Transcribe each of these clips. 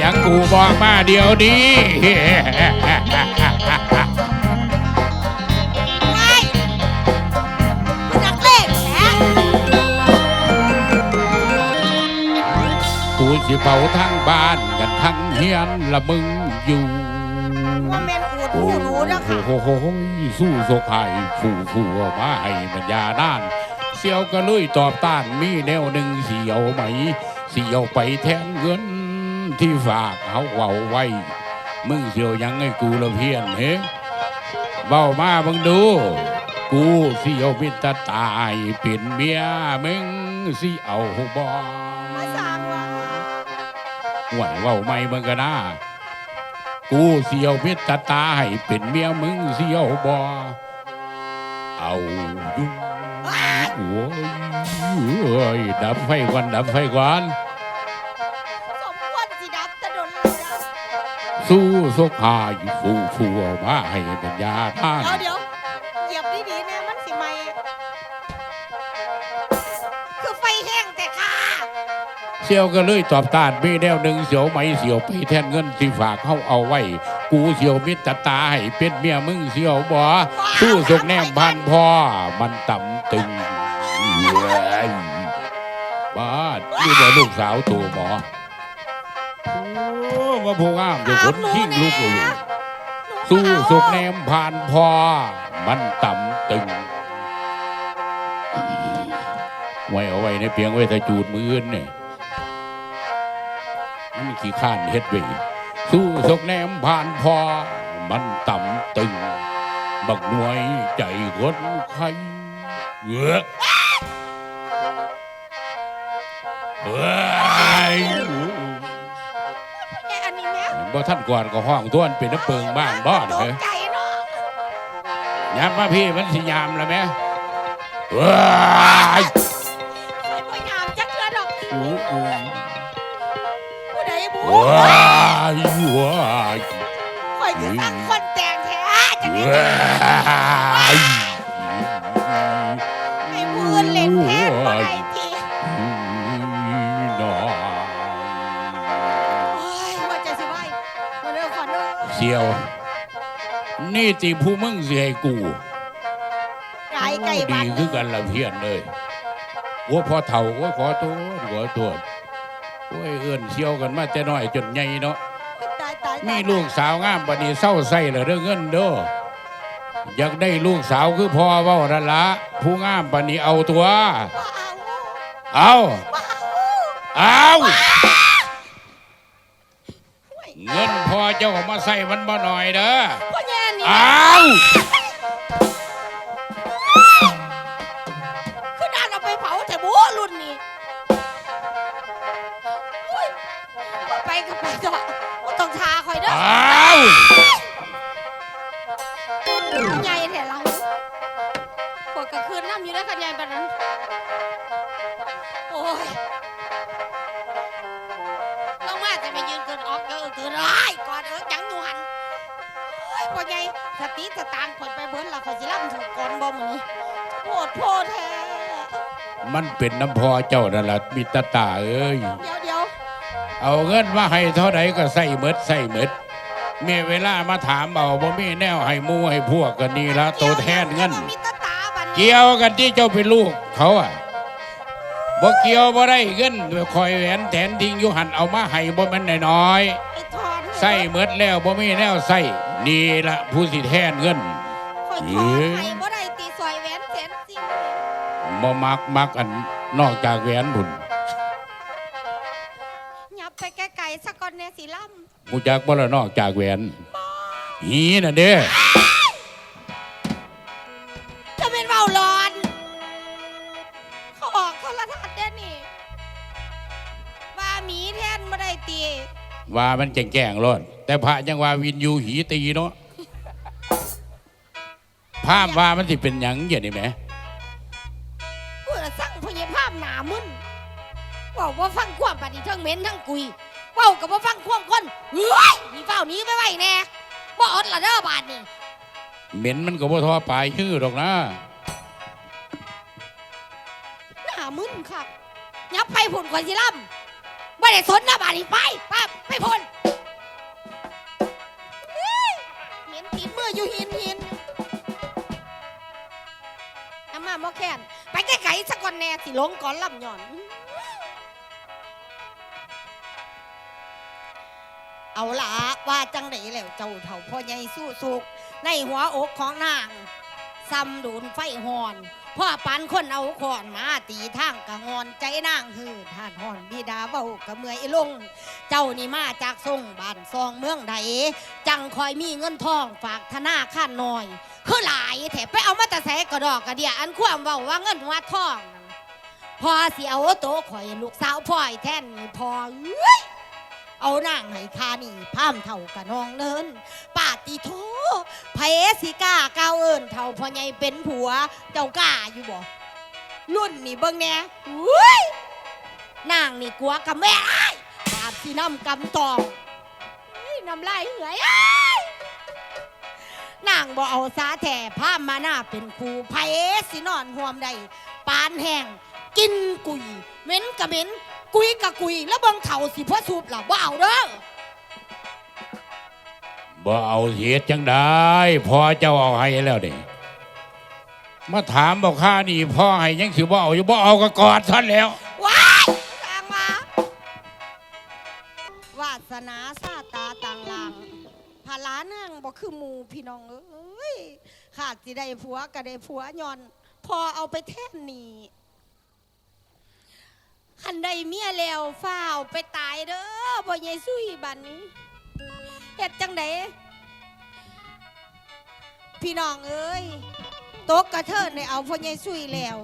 หยังกูบอกมาเดี๋ยวนี้ไม่มันนักเลงแหมกูสิเผาทั้งบ้านกันทั้งเฮียนละมึงอยู่ว่าแม่นอูดผู้รู้นะโอ้ค่ะโหสู้โซกายฟูฟูมาให้มันยาด้าน เสียวก็เลยตอบต้านมีแนวหนึ่งเสียวไหม เสียวไปแทนเงิน ที่ฝากเขาเอาไว้ มึงเสียวยังให้กูละเพียนเฮ้เบ้ามามึงดู กูสิเอามิตรตายเป็นเมียมึงสิเอาบอมาสร้างว่าไหวเว้าไม่มึงก็น่ากูเสียวมิตรตาให้เป็นเมียมึงเสียวบอเอาอยู่โอ้ยเอ้ยดับไฟก่อนดับไฟก่อน สู้สกหายฟูฟูมาให้ปัญญาท่านเดี๋ยวเดี๋ยวเหยียบดีๆเนี่ยมันสิไหมคือไฟแห้งแต่ค่ะเสียวก็เลยตอบต้านมีแนวหนึ่งเสียวไหมเสียวไปแทนเงินที่ฝากเขาเอาไว้ กูเสียวมิตรตาให้เป็นเมียมึงเสียวบอสู้สกแนมพันพ่อมันต่ำตึงเว้ยบ้านนี่บ่ลูกสาวตัวหมอ โอ้มาพูงามเดี๋ยวคนขิ้งลูกอยู่สู้สกแนมผ่านพ่อมันต่ำตึงไว้เอาไว้ในเพียงไว้ถ้าจูดมืออื่นเนี่ยมันขี้ข้านเฮ็ดไว้สู้สกแนมผ่านพอ มันต่ำตึง บักหน่วยใจคนไข้เอ้อเอ้ยแกอันนี้แม่ บ่ท่านก่อนก็ห้องท้วนเป็นน้ำเปิงบ้านบ้านตเฮ้กยใจเนาะยามมาพี่มันสิยามแล้วแม่เอ้ยเคยพยายามจักเทือดอกอู้อู้ผู้ใดบูว้ายว้ายคอยคือตั้งคนแต่งแท้จะได้ว้าย ด้อเสียว นี่ตีผู้มึงเสียให้กูไก่ไก่บ้าดีนคือกันละเพียนเลยว่าพอเถ่าว่าขอโทษขอโทษโอ้ยเอื่นเชียวกันมาแต่น้อยจนใหญ่เนาะตายตายมีลูกสาวงามปานนี้เศร้าใส่ละเรื่องเงินเด้ออยากได้ลูกสาวคือพ่อเว้านั่นละผู้งามปานนี้เอาตัวว่าเอา เอาว่า เอาเอาห่วยเงินพอเจ้าของมาใส่มันบ่หน่อยเด้อพ่อแย่นี่เอาคื สติสตางค์คนไปเบิ้ลเราคอยสิล่ำถูกก่อนบ่มือนี้โพดโพดแท้มันเป็นน้ำพอเจ้านั่นละมิตรตาเอ้ย เดี๋ยวเดี๋ยวเอาเงินมาให้เท่าใดก็ใส่เมดใส่เมดมีเวลามาถามเอาบ่มีแนวให้หมู่ให้พวกกันนี่ละตัวแทนเงิน มีตาตาบันนี้เกี่ยวกันที่เจ้าเป็นลูกเขาอะบ่เกี่ยวบ่ได้เงินคอยแหวนแทนทิ้งอยู่หันเอามาให้บ่แมันน้อยไอ้ทอนๆใส่เมดแล้วบ่มีแนวใส่ นี่ละผู้สิแทนเงินคอยทอนให้บ่ได้ตีซอยแหวนแสนสิบ่มักมักอันนอกจากแหวนบุญยับไปไกลๆสักก่อนเนี่ยสิล่ำมูจักบ่ละนอกจากแหวนหีน่ะเด้จะเป็นเบาร้อน เขาออกโทรทัศน์เด้อนี่ว่าหมีแทนไม่ได้ตี ว่ามันแก่งๆรอดแต่พระยังว่าวินยูหีตีเนาะภาพว่ามันสิเป็นหยังอย่างนี้แหมเพื่อสั่งพยาภาพหนามึนเว่าว่าฟังความปฏิเทิงเหม็นทั้งกุยเว่ากับว่าฟังความคนเฮ้ยมีเฝ้าหนี้ไม่ไหวแน่บ่อดละเด้อบาดนี่เหม็นมันก็บ่ทอปลายฮื้อหรอกนะหนามึนครับยับไปผุนก่อนสิล่ำไม่ได้สนนะบาดนี่ไป พ่นหินติดมืออยู่หินหินน้ำมาโมแคนไปแก้ไขสักก่อนแน่สิลงก่อนลำหย่อน เอาละว่าจังไดแล้วเจ้าเถ่าพ่อใหญ่สู้สุกในหัวอกของนางซ้ำดูนไฟหอน พ่อปันคนเอาขอนมาตีทางกะงอนใจนางฮือท่านหอนบิดาเบากะเมื่อยลง เจ้านี่มาจากทรงบ้านซองเมืองใดจังคอยมีเงินทองฝากธนาคารน้อย คือหลายแถไปเอามาต่แสกระดอกกระเดียอันความเว้าว่าเงินว่าทองนั่นพอสิเอโตข่อยลูกสาวพ่อยแท่นนี่พอเอ้ย เอานางให้คานี่พามเท่ากับน้องเนินปาติโทเพสิก้าก้าวเอิญเท่าพ่อใหญ่เป็นผัว เจ้ากล้าอยู่บ่รุ่นนี่เบิ่งแน่อุ้ยนางนี่กลัวกับแม่อ้ายบาปสิน้ำกำตองน้ำลายเหื่อยอ้นางบ่เอาสาแท่พามมาหน้าเป็นครูเพสินอนห่วมใดปานแห้ง กินกุยเหม็นกะเหม็นกุยกะกุย แล้วเบิ่งเถ่าสิพ่อสูบหล่ะบ่เอาเด้อบ่เอาเสียจังได้พอเจ้าเอาให้แล้วนี่มาถามบอกข้านี่พ่อให้ยังสิบ่เอาอยู่บ่เอาก็กอดท่านแล้วว้ายทางมาวาสนาซาตาต่างหลังภาลานั่งบ่คือหมูพี่น้องเอ้ยขาดสิได้ผัวก็ได้ผัวย้อน พอเอาไปแท่นนี่ คันใดเมียแล้วฝ้าวไปตายเด้อบ่ยายซุยบัดนี้เฮ็ดจังไดพี่น้องเอ้ยตกกระเทิดในเอาพ่อใหญ่ซุยแล้ว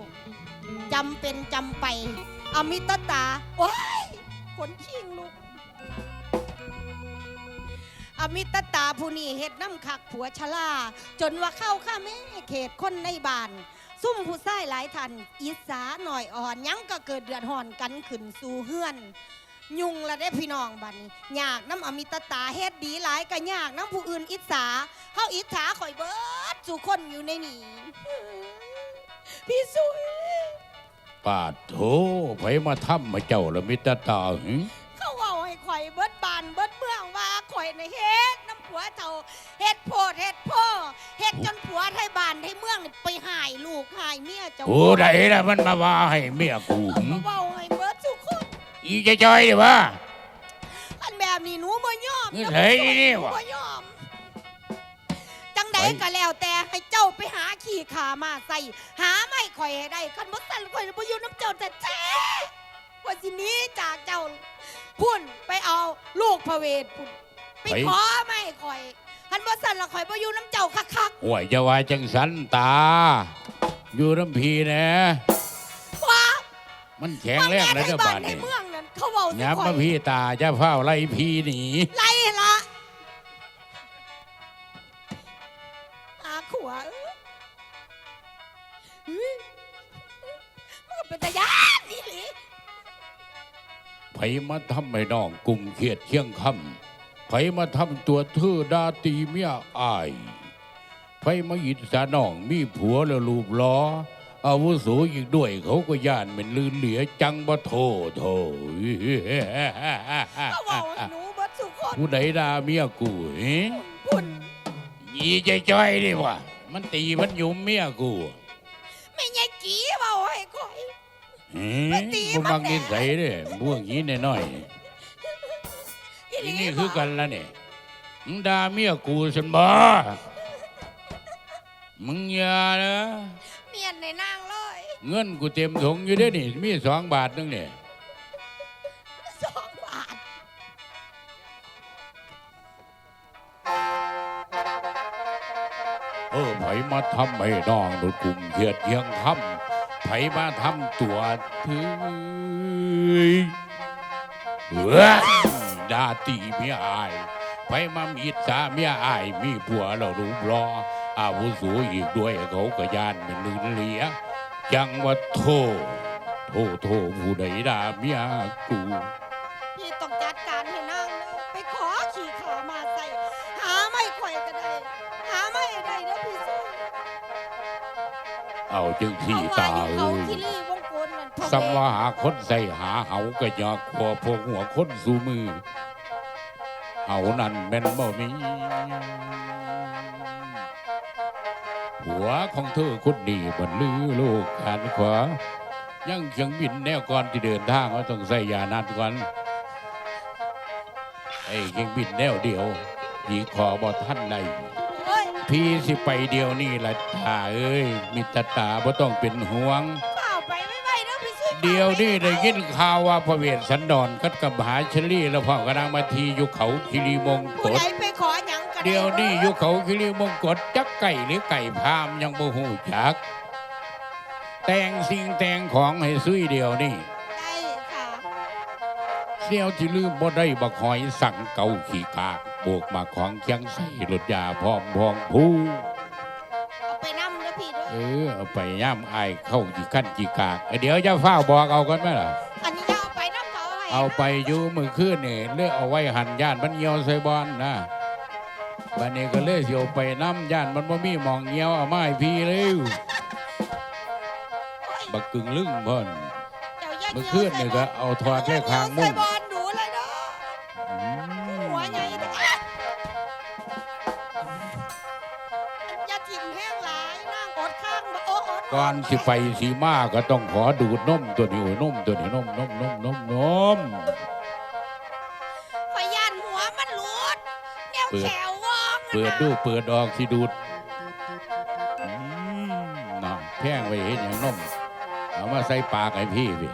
จำเป็นจำไปอมิตตาโอ้ยขนชิงลูกอมิตตาผู้นี้เฮ็ดน้ำขักผัวชลา จนว่าเข้าข้าแม่เขตคนในบ้าน ซุ่มผู้ชายหลายทันอีสาหน่อยอ่อนยังก็เกิดเดือดห่อนกันขึ้นสู่เฮือน ยุงละได้พี่น้องบัดนยากน้ำอมิตตาเฮ็ดดีหลายก็ยากน้ำผู้อื่นอิสาเฮาอิสาข่อยเบิดสู่คนอยู่ในนี่พี่สุยปาดโถไผมาทำมาเจ้าละมิตตาหึ เขาเอาให้ข่อยเบิดบานเบิดเมืองว่าข่อยในเฮ็ดน้ำผัวเจ้าเฮ็ดโพดเฮ็ดพ่อเฮ็ดจนผัวไทยบ้านไทยเมืองนี่ไปหายลูกหายเมียเจ้าผู้ใดล่ะมันมาว่าให้เมียกูหึเขาเว้าให้เบิดทุกคนอีจะจอยดิวะอันแบบนี้หนูบ่ยอมนี่เฮ้ยนี่หนูวะบ่ยอมจังใดไปก็แล้วแต่ให้เจ้าไปหาขี่ขามาใส่หาไม่ข่อยให้ได้คันบ่สั่นข่อยบ่อยู่น้ำเจ้าแต่แท้ว่าสิหนี้จากเจ้า พุ่นไปเอาลูกพระเวทพุ่นไปขอไม่ข่อยคันบ่สั่นละข่อยบ่อยู่น้ำเจ้าคักห่วยจะว่าจังสันตา อยู่น้ำพีนะ ๆว่ามันแข็งแรงแล้วเด้อบ้าบ้านนในนี่เมืองนั้นเขาเว้าสิย้ำข่อมายพี่ตาจะเฝ้าไล่พีหนีไล่ละหาขัวเอ้ยเฮ้ยมันก็เป็นตายานนี่หลิไผ มาทำให้น้องกลุ่มเขียดเชียงคำไผมาทำตัวเธอดาตีเมียอายไผมาอิจฉาน้องมีผัวแล้วรูปล้ออาวุโสอีกด้วยเขาก็ย่านเป็นลืนเหลือจังบ่โทโทเขาเว้าให้หนูเบัดสุคนผู้ใดด่าเมียกูเฮ้พุ่นยีใจจ้อยดิวะมันตีมันหยุมเมียกู เฮ้มาตีบ่มันมักแหน่ นิสัยเด้พวกนี้น้อยอีๆหลีอีนี่คือกันละเนี่ยมึงด่าเมียกูฉันบ่มึงอย่านะเมียนในนางเลยเงินกูเต็มถุงอยู่เด้อนี่ มีสองบาทนึงเนี่ยสองบาทเออไผมาทำให้น้องดูกลุ่มเขียดเยียงคำ ไผมาทำตัวถือเฮ้ยด่าตีเมียอายไปมามีสาเมียอาย มีผัวเรารูปรอ อาวุโสอีกด้วยเขาก็ยานเป็นลืนเหลียจังว่าโทษโทษโทษผู้ใดด่าเมียกู เอาจึงที่ตาเอเอ้ยที่รี่วงกลนั่นพ่อสำว่าหาคนใส่หาเหาก็อยากขวพวกหัวคนสู่มือ เหานั่นแม่นบ่มีหัวของเธอคนนี้บนลือโลกการขวายังเครื่งบินแนวก่อนที่เดินทางเขาต้องใส่ยานัดก่อนไอ้เครื่งบินแนวเดียวพี่ขอบอท่านใน พี่สิไปเดียวนี่ละตาเอ้ย มิตรตาบ่ต้องเป็นห่วง เปล่าไปไม่ไหวนะพี่ซุยเดียวนี่ได้ยินข่าวว่าพระเวสสันดรกัดกับมหาชลีแล้วพ่อกำลังมาทีอยู่เขาคิริมงกผู้ฎใดไปขอหยังกันเดียวนี่อยู่เขาคิริมงกฎจักไก่หรือไก่พามยังบ่หูจัก แต่งสิ่งแต่งของให้ซุยเดียวนี่ได้ค่ะเสี่ยวที่ลืมบ่ได้บักหอยสั่งเกาขี่กาก โบกมาของเคียงใส่รถยาพร้อมพองผู้เอาไปนั่นะพี่ด้วยเออเอาไปย่ำอายเข้าจีขั้นจีกากเอ้ยเดี๋ยวจะฟ้าวบอกเอากันไหมล่ะ อันนี้จะเอาไปน้ำเขาให้เอาไปอยู่มือคืนนี่เลือกเอาไว้หันย่านมันเหี่ยวใส่บอลนะบันนี้ก็เลยเสียวไปน้ำย่านมันบ่มีหมองเหี่ยวเอามาให้พี่เลยโอ้ยบักกึ่งลึงพ่นเจ้าย่ามือคืนนี่ก็เอาถอดได้คางมุ้ใส่ง ก่อนสิไปสีมาก็ต้องขอดูดนมตัวนี้โอ้ยนมตัวนี้นมนมนมนมนมพยานหัวมันหลุดแนวเปิดแขววองเปิดดูเปิดออกสิดูดอืมน่ะแพงไว้เห็นอย่างนมเอามาใส่ปากให้พี่พี่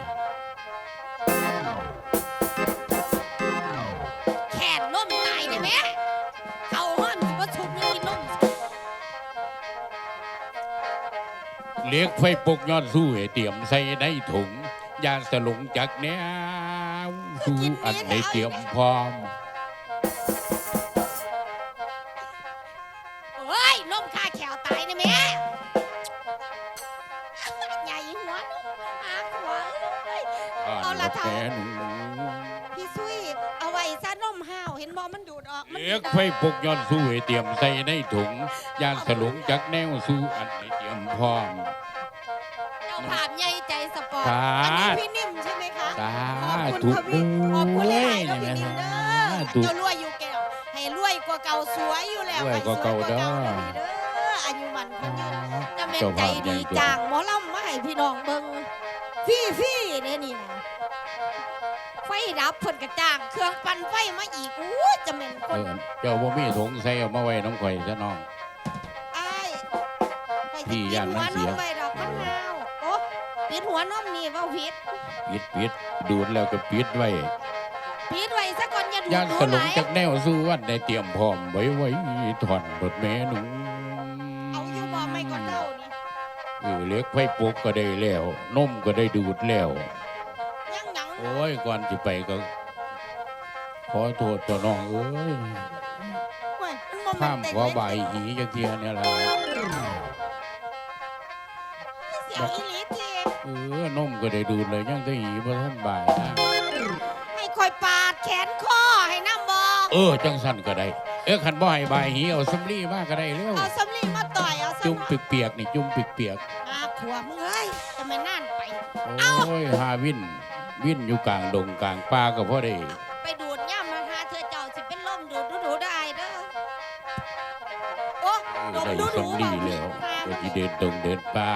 เลี้ยงไฟปกยอดสู้เตรียมใส่ในถุงยาสลงจากแนวสู้อันในเตรียมพร้อม ไฟปกยอดสู้ให้เตรียมใส่ในถุงยาสลงจากแนวสู้อันในเตรียมพร้อม เจ้าภาพใหญ่ใจสปอร์ตสาอันนี้พี่นิ่มใช่ไหมคะสาขอบธุคุณค่ะพี่ขอบคุณหลายๆเด้อพี่นี่นิ่มนะเด้อธุเจ้ารวยอยู่แก้ว ให้รวยกว่าเก่าสวยอยู่แล้วรวยกว่าเก่าเด้อให้สวยกว่าเก่าเด้ออายุมันคนยืนจะเป็นใจดีจางหมอลำมาให้พี่น้องเบิ่งฟี่ฟี่ๆเนี่ยนี่นะไฟดับเพิ่นกระจ้าง เครื่องปั่นไฟมาอีกอู้จะ เป็นคเอนอเจ้าบ่มีถุงใส่เอามาไว้น้องข่อยซะน้องอ้ายไปพี่ปิดย่านหัมัวนเสีนยมไปดอกมันหาวโอ้ปิดหัวนมนี่เว้าผิดปิดปิดดูดแล้วก็ปิดไว้ปิดไว้ซะก่อนอย่าดูยานหนูสหลลางยจากแนวสู้วันได้เตรียมพร้อมไว้ไว้ถอนรถแม่หนูเอาอยู่บ่ไม่ก่อนเท่านี่เออเล็กไฟปลุกก็ได้แล้วนมก็ได้ดูดแล้ว ยังหยังโอ้ยก่อนสิไปก็ ขอโทษตัวน้องเอ้ยเว้ยมันบ่แม่ข้ามนเต็งขอเลยใบายหีจักเทียเนี่ยล่ะเสียวอีหลีทีเออนมก็ได้ดูดเลยยังได้หีบ่ทันบ่ายนะให้คอยปาดแขนคอให้น้ำบ่เออจังสั่นก็ได้ เออคันบ่ให้ใบายหีเอาสำลีมาก็ได้เร็วเอาสำลีมาต่อยเอาสำจุ่มลีเปียกๆนี่จุ่มเปียกอาขวมึงเอ้ยจะไม่น่านไป ๆโอ้ยหาวินวินอยู่กลางดงกลางป่าก็พอได้ ได้ดูดูสำลีแล้วก็สิเดินตรงเดินป่า